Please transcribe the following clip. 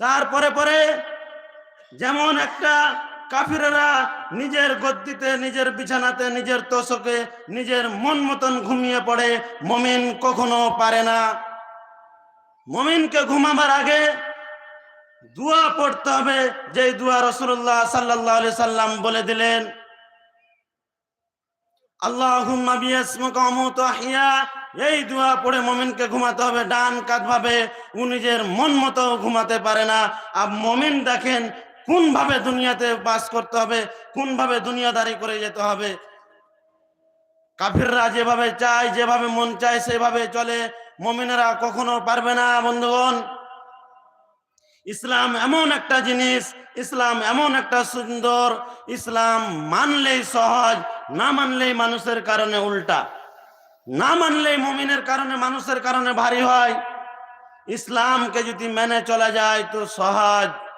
তারপরে পরে যেমন একটা কাফিরেরা নিজের গদ্দিতে, নিজের বিছানাতে, নিজের তোষকে, নিজের মন মতন ঘুমিয়ে পড়ে, মমিন কখনো পারে না। মমিনকে ঘুমাবার আগে দুয়া পড়তে হবে যে দুয়া রসুল্লাহ সাল্লাহ সাল্লাম বলে দিলেন আহিয়া এই দোয়া পড়ে মমিনকে ঘুমাতে হবে, ডান কাত ভাবে। ও নিজের মন মতো ঘুমাতে পারে না। আর মমিন দেখেন কোন ভাবে দুনিয়াতে বাস করতে হবে কোন ভাবে দুনিয়াদারি করে যেতে হবে। কাফিররা যেভাবে চায়, যেভাবে মন চায়, সেভাবে চলে। মমিনেরা কখনো পারবে না, বন্ধুগণ। ইসলাম এমন একটা জিনিস, ইসলাম এমন একটা সুন্দর। ইসলাম মানলেই সহজ, না মানলেই মানুষের কারণে উল্টা। না মানলে মমিনের কারণে, মানুষের কারণে ভারী হয়। ইসলামকে যদি মেনে চলা যায়, তো সহজ।